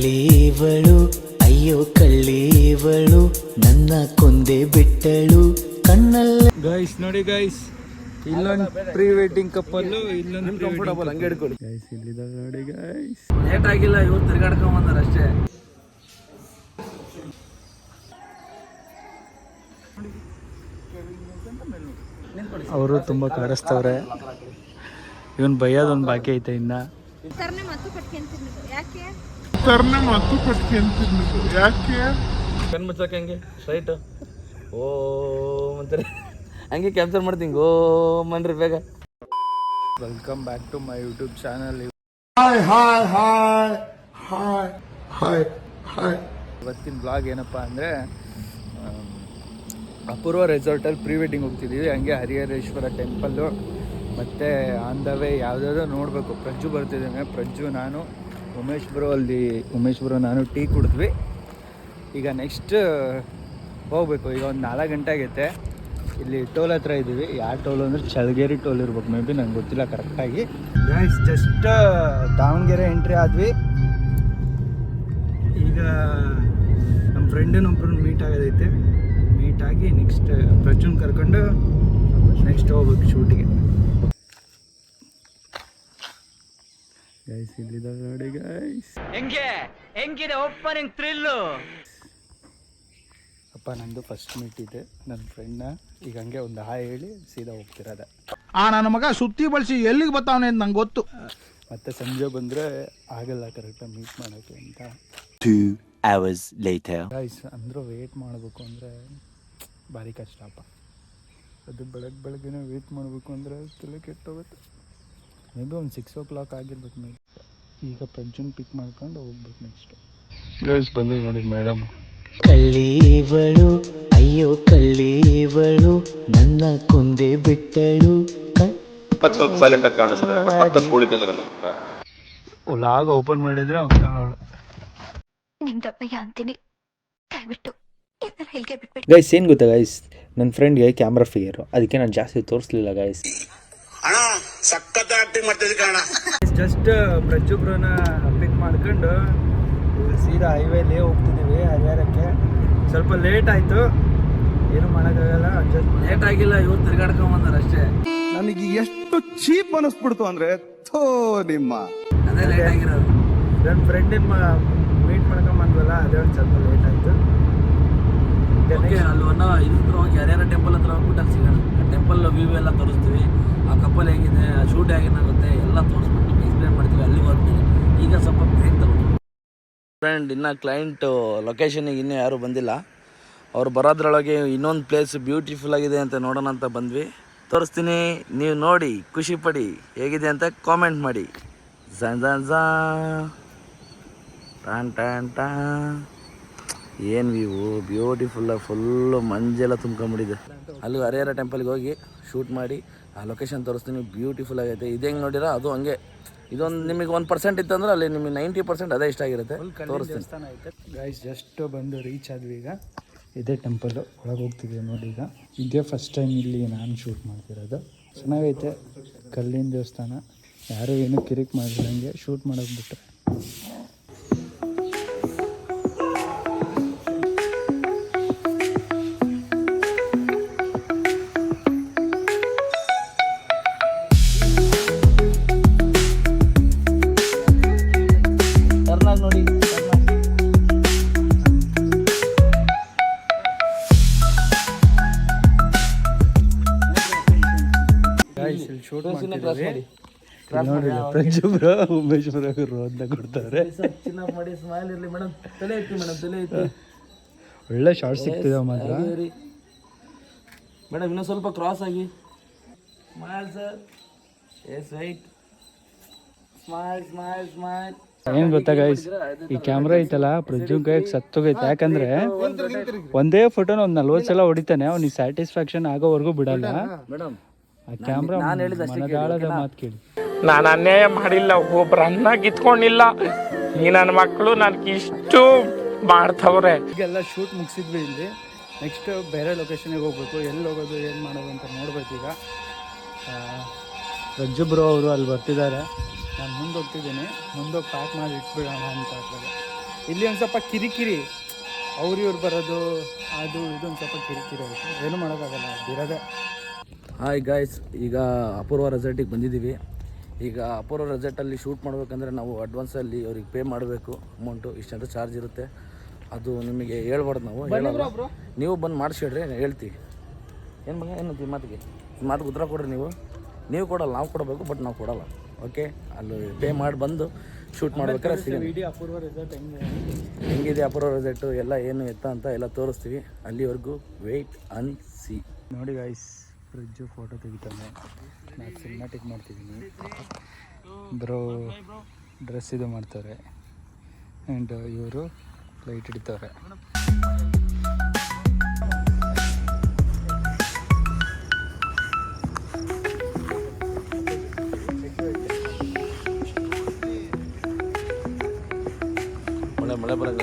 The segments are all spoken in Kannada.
ಕಳ್ಳೀವಳು ಅಯ್ಯೋ ಕಳ್ಳೀವಳು ನನ್ನ ಕೊಂದೆ ಬಿಟ್ಟಳು ಕಣ್ಣಲ್ಲ ಗೈಸ್ ನೋಡಿ ಗೈಸ್ ಇಲ್ಲೊಂದು ಪ್ರೀ ವೆಡ್ಡಿಂಗ್ ಕಪ್ಪಲ್ಲು ಇಲ್ಲೊಂದು ಕಂಫರ್ಟಬಲ್ ಹಂಗೆ ಹಿಡ್ಕೊಳ್ಳಿ. ಗೈಸ್ ಇಲ್ಲಿದ್ದಾರೆ ನೋಡಿ ಗೈಸ್ ಲೇಟ್ ಆಗಿಲ್ಲ ಇವ್ರು ತಿರ್ಗಾಡ್ಕೊಂಡ್ ಬಂದಾರ ಅಷ್ಟೇ. ಅವರು ತುಂಬ ಕಾಡಿಸ್ತವ್ರೆ ಇವನ್ ಬೈಯೋದೊಂದು ಬಾಕಿ ಐತೆ ಇನ್ನ. ಸರ್ನೆ ಮತ್ತು ಪಟ್ಕೊಂತೀನಿ ಯಾಕೆ? ಕಣ್ ಮುಚ್ಚಕ್ಕೆ ಹಂಗೆ? ಸ್ಟ್ರೈಟ್ ಓ ಅಂತಾರೆ ಹಂಗೆ ಕ್ಯಾಪ್ಚರ್ ಮಾಡ್ತೀನಿ. ಗೋ ಮನ್ರಿ ಬೇಗ. Welcome back to my YouTube channel ಇವತ್ತಿನ ಬ್ಲಾಗ್ ಏನಪ್ಪ ಅಂದರೆ ಅಪೂರ್ವ ರೆಸಾರ್ಟಲ್ಲಿ ಪ್ರೀ ವೆಡ್ಡಿಂಗ್ ಹೋಗ್ತಿದ್ದೀವಿ. ಹಂಗೆ ಹರಿಹರೇಶ್ವರ ಟೆಂಪಲ್ಲು ಮತ್ತು ಆನ್ ದ ವೇ ಯಾವುದಾದ್ರು ನೋಡಬೇಕು. ಪ್ರಜ್ಜು ಬರ್ತಿದ್ದೇನೆ. ಪ್ರಜ್ಜು ನಾನು. ಉಮೇಶ್ ಬ್ರೋ ಅಲ್ಲಿ ಉಮೇಶ್ ಬ್ರೋ ನಾನು ಟೀ ಕುಡಿದ್ವಿ. ಈಗ ನೆಕ್ಸ್ಟ್ ಹೋಗ್ಬೇಕು. ಈಗ ಒಂದು ನಾಲ್ಕು ಗಂಟೆ ಆಗೈತೆ. ಇಲ್ಲಿ ಟೋಲ್ ಹತ್ರ ಇದ್ದೀವಿ ಯಾವ ಟೋಲ್ ಅಂದರೆ ಚಳಗೇರಿ ಟೋಲ್ ಇರ್ಬೇಕು. ಮೇ ಬಿ ನಂಗೆ ಗೊತ್ತಿಲ್ಲ ಕರೆಕ್ಟಾಗಿ ಗೈಸ್ ಜಸ್ಟ್ ದಾವಣಗೆರೆ ಎಂಟ್ರಿ ಆದ್ವಿ. ಈಗ ನಮ್ಮ ಫ್ರೆಂಡನ್ನೊಬ್ಬರನ್ನ ಮೀಟ್ ಆಗೋದೈತೆ. ಮೀಟ್ ಆಗಿ ನೆಕ್ಸ್ಟ್ ಪ್ರಜ್ವನ್ ಕರ್ಕೊಂಡು ನೆಕ್ಸ್ಟ್ ಹೋಗ್ಬೇಕು ಶೂಟಿಗೆ ಗೈಸ್ ಇಲ್ಲಿದ್ದಾರೆ ನೋಡಿ ಗೈಸ್ ಹೆಂಗೆ? ಹೆಂಗಿದೆ ಓಪನಿಂಗ್ ಥ್ರಿಲ್ಲು ಅಪ್ಪ ನಂದು ಫಸ್ಟ್ ಮೀಟ್ ಇದೆ. ನನ್ನ ಫ್ರೆಂಡ್ನ ಈಗ ಹಂಗೆ ಒಂದು ಹಾಯ್ ಹೇಳಿ ಸೀದಾ ಹೋಗ್ತಿರೋದ. ಆ ನನ್ನ ಮಗ ಸುತ್ತಿ ಬಳಸಿ ಎಲ್ಲಿಗೆ ಬರ್ತಾವನೆ ಅಂತ ನಂಗೆ ಗೊತ್ತು. ಮತ್ತೆ ಸಂಜೆ ಬಂದರೆ ಆಗಲ್ಲ ಕರೆಕ್ಟಾಗಿ ಮೀಟ್ ಮಾಡೋಕೆ ಅಂತ. Two hours later. ಗೈಸ್ ಅಂದ್ರೆ ವೇಟ್ ಮಾಡಬೇಕು ಅಂದರೆ ಭಾರಿ ಕಷ್ಟಪ್ಪ ಅದು ಬೆಳಗ್ಗೆ ಬೆಳಗ್ಗೆನೇ ವೇಟ್ ಮಾಡಬೇಕು ಅಂದರೆ ತಲೆ ಕೆಟ್ಟೋಗುತ್ತೆ. ಮೇ ಬಿ ಒಂದು ಸಿಕ್ಸ್ ಓ ಕ್ಲಾಕ್ ಆಗಿರ್ಬೇಕು ಮೇ ಈಗ ಪ್ರಜ್ಜುನ್ ಪಿಕ್ ಮಾಡ್ಕೊಂಡು ಹೋಗ್ಬೇಕು ನೆಕ್ಸ್ಟ್ ಗೈಸ್ ಬಂದು ನೋಡಿ ಮೇಡಮ್ ಕಳ್ಳೀವಳು ಅಯ್ಯೋ ಕಳ್ಳೀವಳು ನನ್ನ ಕೊಂದೆ ಬಿಟ್ಟಳು. ಲಾಗ ಲಾಗ್ ಓಪನ್ ಮಾಡಿದ್ರೆ ಅಂತೀನಿ? ದಯವಿಟ್ಟು ಗೈಸ್ ಏನ್ ಗೊತ್ತಾ ಗೈಸ್ ನನ್ನ ಫ್ರೆಂಡ್ಗೆ ಕ್ಯಾಮ್ರಾ ಫಿಯರು ಅದಕ್ಕೆ ನಾನು ಜಾಸ್ತಿ ತೋರಿಸ್ಲಿಲ್ಲ ಗೈಸ್ ಜಸ್ಟ್ ಪ್ರಜ್ಜು ಬ್ರೋನ ಪಿಕ್ ಮಾಡ್ಕೊಂಡು ಸೀದಾ ಹೈವೇಲಿ ಹೋಗ್ತಿದ್ದೀವಿ ಹರಿಹರಕ್ಕೆ. ಸ್ವಲ್ಪ ಲೇಟ್ ಆಯಿತು. ಏನು ಮಾಡೋಕ್ಕಾಗಲ್ಲ ಜಸ್ಟ್ ಲೇಟ್ ಆಗಿಲ್ಲ ಇವ್ರು ತಿರ್ಗಾಡ್ಕೊಂಡ್ ಬಂದಾರ ಅಷ್ಟೇ. ನನಗೆ ಎಷ್ಟು ಚೀಪ್ ಅನಿಸ್ಬಿಡ್ತು ಅಂದ್ರೆ ಥೋ ನಿಮ್ಮ. ಅದೇ ಲೇಟ್ ಆಗಿರೋದು. ನನ್ನ ಫ್ರೆಂಡಿನ ಮೀಟ್ ಮಾಡ್ಕೊಂಡ್ ಬಂದ್ವಲ್ಲ ಅದೇ ಒಂದು ಸ್ವಲ್ಪ ಲೇಟ್ ಆಯಿತು. ಅಲ್ಲಿ ಒನ್ನ ಇದ್ರ ಹೋಗಿ ಯಾರ್ಯಾರ ಟೆಂಪಲ್ ಹತ್ರ ಹೋಗ್ಬಿಟ್ಟು ಅಲ್ಲಿ ಸಿಗೋಣ. ಟೆಂಪಲ್ ವ್ಯೂ ಎಲ್ಲ ತೋರಿಸ್ತೀವಿ. ಆ ಕಪ್ಪಲ್ ಹೇಗಿದೆ, ಆ ಶೂಟ್ ಹೇಗೇನಾಗುತ್ತೆ ಎಲ್ಲ ತೋರಿಸ್ಬಿಟ್ಟು ಎಕ್ಸ್ಪ್ಲೇನ್ ಮಾಡ್ತೀವಿ ಅಲ್ಲಿಗೆ ಹೋದ್ಮೇಲೆ. ಈಗ ಸ್ವಲ್ಪ ಬ್ರೇಕ್ ತಗೊಂಡು ಫ್ರೆಂಡ್ ಇನ್ನು ಕ್ಲೈಂಟ್ ಲೊಕೇಶನಿಗೆ ಇನ್ನೂ ಯಾರೂ ಬಂದಿಲ್ಲ. ಅವ್ರು ಬರೋದ್ರೊಳಗೆ ಇನ್ನೊಂದು ಪ್ಲೇಸ್ ಬ್ಯೂಟಿಫುಲ್ ಆಗಿದೆ ಅಂತ ನೋಡೋಣ ಅಂತ ಬಂದ್ವಿ. ತೋರಿಸ್ತೀನಿ, ನೀವು ನೋಡಿ, ಖುಷಿ ಪಡಿ, ಹೇಗಿದೆ ಅಂತ ಕಾಮೆಂಟ್ ಮಾಡಿ. ಝನ್ ಝನ್ ಝಾ ಟಾನ್ ಟಾನ್ ಟಾ ಏನು ವ್ಯೂ ಬ್ಯೂಟಿಫುಲ್ಲಾಗಿ ಫುಲ್ಲು ಮಂಜೆಲ್ಲ ತುಂಬ್ಕೊಂಬಿಟ್ಟಿದೆ. ಅಲ್ಲಿ ಹರಿಹರ ಟೆಂಪಲ್ಗೆ ಹೋಗಿ ಶೂಟ್ ಮಾಡಿ ಆ ಲೊಕೇಶನ್ ತೋರಿಸ್ತೀನಿ ಬ್ಯೂಟಿಫುಲ್ ಆಗೈತೆ. ಇದು ಹೆಂಗೆ ನೋಡಿರ ಅದು ಹಂಗೆ. ಇದೊಂದು ನಿಮಗೆ ಒಂದು ಪರ್ಸೆಂಟ್ ಇತ್ತಂದ್ರೆ ಅಲ್ಲಿ ನಿಮಗೆ ನೈಂಟಿ ಪರ್ಸೆಂಟ್ ಅದೇ ಇಷ್ಟ ಆಗಿರುತ್ತೆ. ತೋರಿಸ್ತೀನಿ. ಗೈಸ್ ಜಸ್ಟ್ ಬಂದು ರೀಚ್ ಆದ್ವಿ ಈಗ. ಇದೇ ಟೆಂಪಲ್ಲು ಒಳಗೆ ಹೋಗ್ತಿದ್ದೀವಿ ನೋಡಿ ಈಗ. ಇದೇ ಫಸ್ಟ್ ಟೈಮ್ ಇಲ್ಲಿ ನಾನು ಶೂಟ್ ಮಾಡ್ತಿರೋದು. ಚೆನ್ನಾಗೈತೆ ಕಲ್ಲಿನ ದೇವಸ್ಥಾನ. ಯಾರು ಏನೂ ಕಿರಿಕ್ ಮಾಡಿದಂಗೆ ಶೂಟ್ ಮಾಡೋಕೆ ಬಿಟ್ಟರೆ ನೋಡಿ ಪ್ರಜ್ಜು ಬ್ರೋ ಉಮೇಶ್ ಬ್ರೋ ರೋದ್ನ ಕೊಡ್ತಾರೆ. ಮಾಡಿ ಸ್ಮೈಲ್ ಇರಲಿ ಮೇಡಮ್ ತಲೆ ಐತಿ ಮೇಡಮ್ ತಲೆ ಐತಿ. ಒಳ್ಳೆ ಶಾರ್ಟ್ ಸಿಗ್ತಿದೆ ಮಾತ್ರ. ಮೇಡಮ್ ಇನ್ನೂ ಸ್ವಲ್ಪ ಕ್ರಾಸ್ ಆಗಿ. Smile sir yes right smile smile smile ಏನ್ ಗೊತ್ತಾ ಗೈಸ್ ಈ ಕ್ಯಾಮ್ರಾ ಐತಲ್ಲ ಪ್ರಜ್ಜುನ್ ಕೈಗೆ ಸತ್ತೋಗೈತೆ. ಯಾಕಂದ್ರೆ ಒಂದೇ ಫೋಟೋನ ಒಂದ್ ನಲ್ವತ್ತು ಸಲ ಹೊಡಿತಾನೆ ಅವ್ನಿಗೆ ಸ್ಯಾಟಿಸ್ಫ್ಯಾಕ್ಷನ್ ಆಗೋವರೆಗೂ ಬಿಡಲ್ಲ. ಮಾತು ಕೇಳಿ. ನಾನು ಅನ್ಯಾಯ ಮಾಡಿಲ್ಲ ಒಬ್ರು ಅನ್ನ ಕಿತ್ಕೊಂಡಿಲ್ಲ. ಈ ನನ್ನ ಮಕ್ಕಳು ನನಗೆ ಇಷ್ಟು ಮಾಡ್ತವ್ರೆ. ಈಗೆಲ್ಲ ಶೂಟ್ ಮುಗಿಸಿದ್ವಿ ಇಲ್ಲಿ. ನೆಕ್ಸ್ಟ್ ಬೇರೆ ಲೊಕೇಶನ್ಗೆ ಹೋಗ್ಬೇಕು. ಎಲ್ಲಿ ಹೋಗೋದು ಏನು ಮಾಡೋದು ಅಂತ ನೋಡ್ಬೇಕು ಈಗ. ರಜ್ಜು ಬ್ರೋ ಅವರು ಅಲ್ಲಿ ಬರ್ತಿದ್ದಾರೆ. ನಾನು ಮುಂದೆ ಹೋಗ್ತಿದ್ದೀನಿ. ಮುಂದೆ ಪ್ಯಾಕ್ ಮಾಡಿ ಇಟ್ಬಿಡೋಣ ಅಂತ ಆಗ್ತದೆ ಇಲ್ಲಿ ಒಂದು ಸ್ವಲ್ಪ ಕಿರಿಕಿರಿ. ಅವ್ರು ಇವ್ರು ಬರೋದು ಅದು ಇದು ಒಂದು ಸ್ವಲ್ಪ ಕಿರಿಕಿರಿ ಆಯಿತು. ಏನು ಮಾಡೋಕ್ಕಾಗಲ್ಲ ಇರೋದೇ ಹಾಯ್ ಗಾಯ್ಸ್ ಈಗ ಅಪೂರ್ವ ರೆಸಾರ್ಟಿಗೆ ಬಂದಿದ್ದೀವಿ. ಈಗ ಅಪೂರ್ವ ರೆಸಾರ್ಟಲ್ಲಿ ಶೂಟ್ ಮಾಡಬೇಕಂದ್ರೆ ನಾವು ಅಡ್ವಾನ್ಸಲ್ಲಿ ಅವ್ರಿಗೆ ಪೇ ಮಾಡಬೇಕು. ಅಮೌಂಟು ಇಷ್ಟಂತ ಚಾರ್ಜ್ ಇರುತ್ತೆ. ಅದು ನಿಮಗೆ ಹೇಳ್ಬಾರ್ದು ನಾವು. ಹೇಳಲ್ಲ. ನೀವು ಬಂದು ಮಾಡಿಸಿಡ್ರಿ ಹೇಳ್ತೀವಿ ಏನು ಮಗ ಏನು ಈ ಮಾತಿಗೆ? ಈ ಮಾತಿಗೆ ಉತ್ತರ ಕೊಡ್ರಿ ನೀವು. ನೀವು ಕೊಡಲ್ಲ ನಾವು ಕೊಡಬೇಕು ಬಟ್ ನಾವು ಕೊಡಲ್ಲ. ಓಕೆ ಅಲ್ಲಿ ಪೇ ಮಾಡಿ ಬಂದು ಶೂಟ್ ಮಾಡ್ಬೇಕಾದ್ರೆ ಇಡೀ ಅಪೂರ್ವ ರೆಸಾರ್ಟ್ ಹೆಂಗೆ? ಹೆಂಗಿದೆ ಅಪೂರ್ವ ರೆಸಾರ್ಟು ಎಲ್ಲ ಏನು ಎತ್ತ ಅಂತ ಎಲ್ಲ ತೋರಿಸ್ತೀವಿ. ಅಲ್ಲಿವರೆಗೂ ವೆಯ್ಟ್ ಅನ್ ಸಿ ನೋಡಿ ಗಾಯ್ಸ್ ಫ್ರಿಜ್ಜು ಫೋಟೋ ತೆಗಿತಾನೆ. ನಾನು ಸಿನಿಮಾಟಿಕ್ ಮಾಡ್ತಿದ್ದೀನಿ ಬ್ರೋ, ಡ್ರೆಸ್ ಇದು ಮಾಡ್ತಾರೆ. ಆ್ಯಂಡ್ ಇವರು ಲೈಟ್ ಇಡ್ತಾರೆ ಮಳೆ ಮಳೆ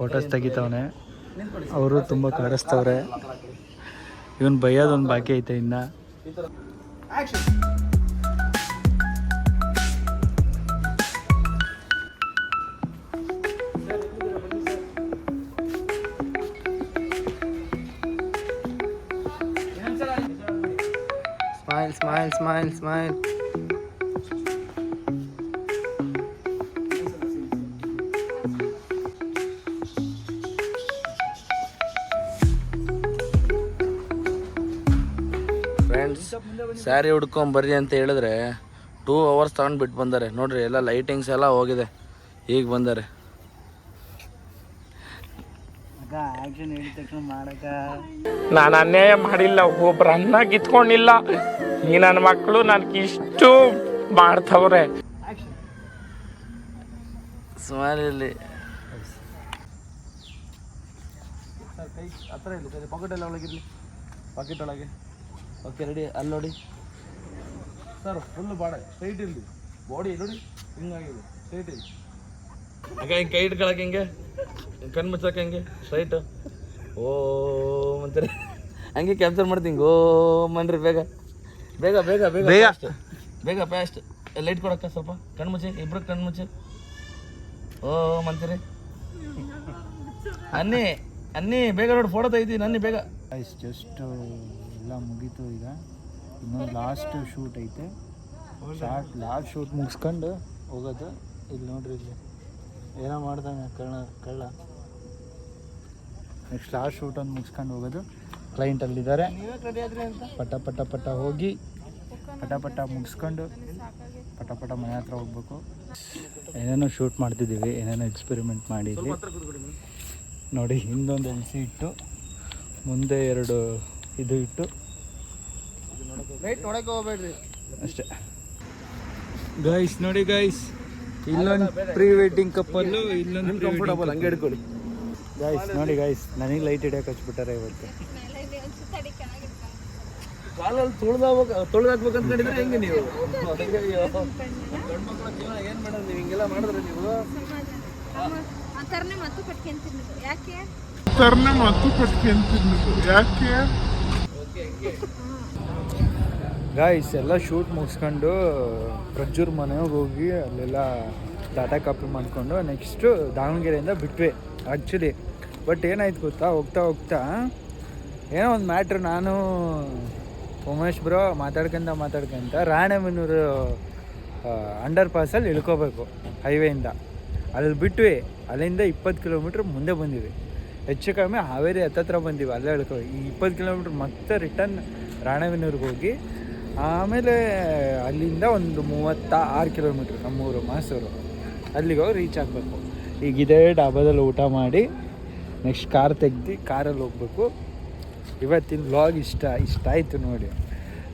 ಫೋಟೋಸ್ ತೆಗಿತಾವನೆ. ಅವರು ತುಂಬ ಕಾಡಿಸ್ತವ್ರೆ ಇವನ್ ಬೈಯೋದೊಂದು ಬಾಕಿ ಐತೆ ಇನ್ನ. Smile smile smile smile. Sari ಹುಡ್ಕೊಂಡು ಬರ್ರಿ ಅಂತ ಹೇಳಿದ್ರೆ ಟೂ ಅವರ್ಸ್ ತಗೊಂಡು ಬಿಟ್ಟು ಬಂದಾರೆ. ನೋಡ್ರಿ ಎಲ್ಲ ಲೈಟಿಂಗ್ಸ್ ಎಲ್ಲ ಹೋಗಿದೆ. ಈಗ ಬಂದಾರೆ. ನಾನು ಅನ್ಯಾಯ ಮಾಡಿಲ್ಲ ಒಬ್ರು ಅನ್ನ ಕಿತ್ಕೊಂಡಿಲ್ಲ. ಈ ನನ್ನ ಮಕ್ಕಳು ನನ್ಗೆ ಇಷ್ಟು ಮಾಡ್ತವ್ರೆ. ಹತ್ರ ಇಲ್ಲ ಸರಿ ಪಾಕೆಟ್ ಎಲ್ಲ ಒಳಗಿರಲಿ ಪಾಕೆಟ್ ಒಳಗೆ. ಓಕೆ ರೆಡಿ ಅಲ್ಲಿ ನೋಡಿ ಸರ್ ಫುಲ್ ಬಾಡ ಸ್ಟ್ರೈಟ್ ಇಲ್ಲಿ. ಬಾಡಿ ನೋಡಿ ಹಿಂಗಾಗಿದೆ ಸ್ಟ್ರೈಟ್ ಇಲ್ಲಿ. ಹಾಗೆ ಹಿಂಗೆ ಕೈ ಇಟ್ಕೊಳಕ್ಕೆ ಹಿಂಗೆ. ಕಣ್ಣು ಮುಚ್ಚಕ್ಕೆ ಹಿಂಗೆ ಸ್ಟ್ರೈಟ್ ಓ ಅಂತಾರೆ ಹಂಗೆ ಕ್ಯಾಪ್ಚರ್ ಮಾಡ್ತೀನಿ. ಓ ಮನ್ರಿ ಬೇಗ. ಬೇಗ ಬೇಗ ಬೇಗ ಬೇಗ. ಬೇಗ ಫಾಸ್ಟ್ ಲೈಟ್ ಕೊಡಕ್ಕೆ ಸ್ವಲ್ಪ. ಕಣ್ಣು ಮುಚ್ಚಿ ಇಬ್ರು ಕಣ್ಣು ಮುಚ್ಚಿ. ಓ ಅಂತೀರಿ ಅನ್ನಿ ಅನ್ನಿ ಬೇಗ ನೋಡಿ ಫೋಟೋ ತೆಗಿತೀನಿ ಅನ್ನಿ ಬೇಗ. ಗೈಸ್ ಜಸ್ಟ್ ಎಲ್ಲ ಮುಗೀತು ಈಗ. ಇನ್ನೊಂದು ಲಾಸ್ಟ್ ಶೂಟ್ ಐತೆ. ಶಾರ್ಟ್ ಲಾಸ್ಟ್ ಶೂಟ್ ಮುಗಿಸ್ಕೊಂಡು ಹೋಗೋದು. ಇಲ್ಲಿ ನೋಡ್ರಿ ಇಲ್ಲಿ. ಏನೋ ಮಾಡ್ದಂಗೆ ಕಳ್ಳ ಕಳ್ಳ. ನೆಕ್ಸ್ಟ್ ಲಾಸ್ಟ್ ಶೂಟ್ ಮುಗಿಸ್ಕೊಂಡು ಹೋಗೋದು. ಕ್ಲೈಂಟ್ ಅಲ್ಲಿದ್ದಾರೆ ಪಟ ಪಟ ಪಟ ಹೋಗಿ ಪಟ ಪಟ ಮುಗಿಸ್ಕೊಂಡು ಪಟ ಪಟ ಮನೆ ಹತ್ರ ಹೋಗ್ಬೇಕು. ಏನೇನೋ ಶೂಟ್ ಮಾಡ್ತಿದ್ದೀವಿ, ಏನೇನೋ ಎಕ್ಸ್ಪೆರಿಮೆಂಟ್ ಮಾಡಿದ್ವಿ. ನೋಡಿ, ಹಿಂದೊಂದು ಎಲ್ ಸಿ ಇಟ್ಟು ಮುಂದೆ ಎರಡು ಇದು ಇಟ್ಟು. ಅಷ್ಟೇ. ಗೈಸ್ ನೋಡಿ ಗೈಸ್ ಇಲ್ಲೊಂದು ಪ್ರೀ ವೆಡ್ಡಿಂಗ್ ಕಪ್ಪಲ್ಲು ಇಲ್ಲೊಂದು ಕಂಫರ್ಟಬಲ್ ಹಂಗೆ ಹಿಡ್ಕೊಳ್ಳಿ. ಗೈಸ್ ನೋಡಿ ಗೈಸ್ ನನಗೆ ಲೈಟ್ ಹಿಡಿಯೋಕೆ ಹಚ್ಬಿಟ್ಟಾರೆ ಇವತ್ತು. ಕಾಲಲ್ಲಿ ತುಳಿದಾಗ ತುಳಿದಾಕ್ಬೇಕು ಅನ್ಕೊಂಡಿದ್ರೆ ಹೆಂಗೆ ನೀವು? ಗಂಡ್ಮಕ್ಳ ಜೀವನ ಏನು ಮಾಡೋದು ನೀವು? ಹಿಂಗೆಲ್ಲ ಮಾಡಿದ್ರೆ ನೀವು? ಆ ಥರನೇ ಮತ್ತು ಕಟ್ಕೊಂತೀನಿ ಯಾಕೆ? ಗಾಯ್ಸ್ ಎಲ್ಲ ಶೂಟ್ ಮುಗಿಸ್ಕೊಂಡು ಪ್ರಜ್ಜೂರ್ ಮನೆಗೆ ಹೋಗಿ ಅಲ್ಲೆಲ್ಲ ಟಾಟಾ ಕಾಪಿ ಮಾಡಿಕೊಂಡು ನೆಕ್ಸ್ಟು ದಾವಣಗೆರೆಯಿಂದ ಬಿಟ್ವಿ ಆ್ಯಕ್ಚುಲಿ ಬಟ್ ಏನಾಯ್ತು ಗೊತ್ತಾ? ಹೋಗ್ತಾ ಹೋಗ್ತಾ, ಏನೋ ಒಂದು ಮ್ಯಾಟ್ರ್ ನಾನು, ಉಮೇಶ್ ಬ್ರೋ ಮಾತಾಡ್ಕೊಂತ ಮಾತಾಡ್ಕೊಂತ ರಾಣೆಬೆನ್ನೂರು ಅಂಡರ್ ಪಾಸಲ್ಲಿ ಇಳ್ಕೋಬೇಕು ಹೈವೇಯಿಂದ ಅಲ್ಲಿ ಬಿಟ್ವಿ, ಅಲ್ಲಿಂದ ಇಪ್ಪತ್ತು ಕಿಲೋಮೀಟ್ರ್ ಮುಂದೆ ಬಂದಿವಿ ಹೆಚ್ಚು ಕಡಿಮೆ ಹಾವೇರಿ ಹತ್ತತ್ರ ಬಂದೀವಿ, ಅಲ್ಲೇ ಇಳ್ಕೊ ಈ ಇಪ್ಪತ್ತು ಕಿಲೋಮೀಟ್ರ್ ಮತ್ತೆ ರಿಟರ್ನ್ ರಾಣೆಬೆನ್ನೂರಿಗೆ ಹೋಗಿ, ಆಮೇಲೆ ಅಲ್ಲಿಂದ ಒಂದು ಮೂವತ್ತ ಆರು ಕಿಲೋಮೀಟ್ರ್ ನಮ್ಮೂರು ಮಾಸೂರು. ಅಲ್ಲಿಗೆ ಹೋಗಿ ರೀಚ್ ಆಗಬೇಕು. ಈಗ ಇದೇ ಡಾಬಾದಲ್ಲಿ ಊಟ ಮಾಡಿ ನೆಕ್ಸ್ಟ್ ಕಾರ್ ತೆಗ್ದು ಕಾರಲ್ಲಿ ಹೋಗ್ಬೇಕು. ಇವತ್ತಿನ ವ್ಲಾಗ್ ಇಷ್ಟ ಇಷ್ಟ ಆಯಿತು ನೋಡಿ.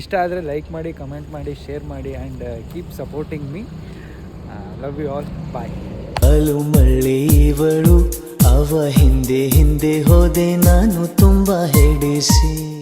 ಇಷ್ಟ ಆದರೆ ಲೈಕ್ ಮಾಡಿ ಕಮೆಂಟ್ ಮಾಡಿ ಶೇರ್ ಮಾಡಿ and keep supporting me love you all bye ಅವ ಹಿಂದೆ ಹಿಂದೆ ಹೋದೆ ನಾನು ತುಂಬ ಹೆಡಿಸಿ.